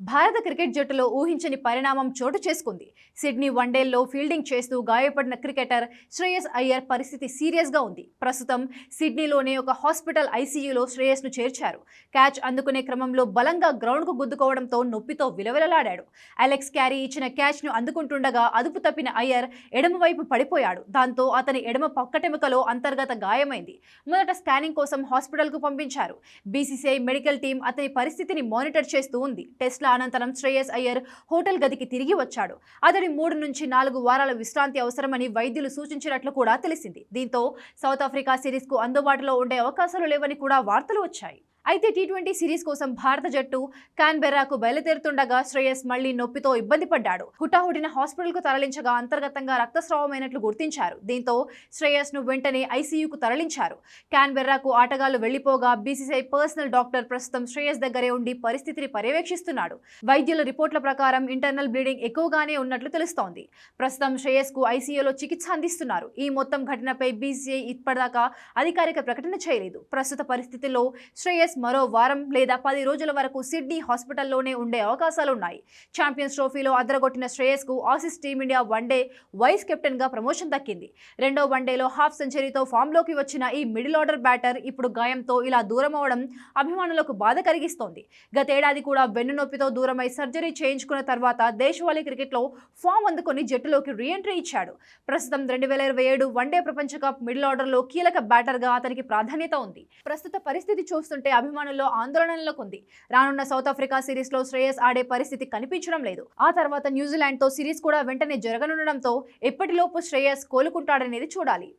భారత క్రికెట్ జట్టులో ఊహించని పరిణామం చోటు చేసుకుంది. సిడ్నీ వన్డేల్లో ఫీల్డింగ్ చేస్తూ గాయపడిన క్రికెటర్ శ్రేయస్ అయ్యర్ పరిస్థితి సీరియస్గా ఉంది. ప్రస్తుతం సిడ్నీలోనే ఒక హాస్పిటల్ ఐసీయూలో శ్రేయస్ను చేర్చారు. క్యాచ్ అందుకునే క్రమంలో బలంగా గ్రౌండ్కు గుద్దుకోవడంతో నొప్పితో విలవిలలాడాడు. అలెక్స్ క్యారీ ఇచ్చిన క్యాచ్ను అందుకుంటుండగా అదుపు తప్పిన అయ్యర్ ఎడమవైపు పడిపోయాడు. దాంతో అతని ఎడమ పక్కటెముకలో అంతర్గత గాయమైంది. మొదట స్కానింగ్ కోసం హాస్పిటల్కు పంపించారు. బీసీసీఐ మెడికల్ టీం అతని పరిస్థితిని మానిటర్ చేస్తూ ఉంది. టెస్ట్ల అనంతరం శ్రేయస్ అయ్యర్ హోటల్ గదికి తిరిగి వచ్చాడు. అతడి మూడు నుంచి నాలుగు వారాల విశ్రాంతి అవసరమని వైద్యులు సూచించినట్లు కూడా తెలిసింది. దీంతో సౌత్ ఆఫ్రికా సిరీస్కు అందుబాటులో ఉండే అవకాశాలు లేవని కూడా వార్తలు వచ్చాయి. అయితే టీ ట్వంటీ సిరీస్ కోసం భారత జట్టు కాన్బెర్రాకు బయలుదేరుతుండగా శ్రేయస్ మళ్ళీ నొప్పితో ఇబ్బంది పడ్డాడు. హుటాహుటిన హాస్పిటల్కు తరలించగా అంతర్గతంగా రక్తస్రావమైనట్లు గుర్తించారు. దీంతో శ్రేయస్ను వెంటనే ఐసీయూకు తరలించారు. కాన్బెర్రాకు ఆటగాళ్ళు వెళ్ళిపోగా బీసీసీఐ పర్సనల్ డాక్టర్ ప్రస్తుతం శ్రేయస్ దగ్గరే ఉండి పరిస్థితిని పర్యవేక్షిస్తున్నాడు. వైద్యుల రిపోర్ట్ల ప్రకారం ఇంటర్నల్ బ్లీడింగ్ ఎక్కువగానే ఉన్నట్లు తెలుస్తోంది. ప్రస్తుతం శ్రేయస్కు ఐసీయూలో చికిత్స అందిస్తున్నారు. ఈ మొత్తం ఘటనపై బీసీఐ ఇప్పటిదాకా అధికారిక ప్రకటన చేయలేదు. ప్రస్తుత పరిస్థితుల్లో శ్రేయస్ మరో వారం లేదా పది రోజుల వరకు సిడ్నీ హాస్పిటల్లోనే ఉండే అవకాశాలున్నాయి. ఛాంపియన్స్ ట్రోఫీలో అదరగొట్టిన శ్రేయస్కు Aussies Team India one day vice కెప్టెన్గా ప్రమోషన్ దక్కింది. రెండో వన్డేలో హాఫ్ సెంచరీతో ఫామ్లోకి వచ్చిన ఈ మిడిల్ ఆర్డర్ బ్యాటర్ ఇప్పుడు గాయంతో ఇలా దూరం అవడం అభిమానులకు బాధ కలిగిస్తోంది. గతేడాది కూడా వెన్నునొప్పితో దూరమై సర్జరీ చేయించుకున్న తర్వాత దేశవాళీ క్రికెట్లో ఫామ్ అందుకొని జట్టులోకి రీఎంట్రీ ఇచ్చాడు. ప్రస్తుతం రెండు వేల ఇరవై ఏడు వన్డే ప్రపంచ కప్ మిడిల్ ఆర్డర్లో కీలక బ్యాటర్గా అతనికి ప్రాధాన్యత ఉంది. ప్రస్తుత పరిస్థితి చూస్తుంటే అభిమానుల్లో ఆందోళనలోకి ఉంది. రానున్న సౌత్ ఆఫ్రికా సిరీస్లో శ్రేయస్ ఆడే పరిస్థితి కనిపించడం లేదు. ఆ తర్వాత న్యూజిలాండ్తో సిరీస్ కూడా వెంటనే జరగనుండడంతో ఎప్పటిలోపు శ్రేయస్ కోలుకుంటాడనేది చూడాలి.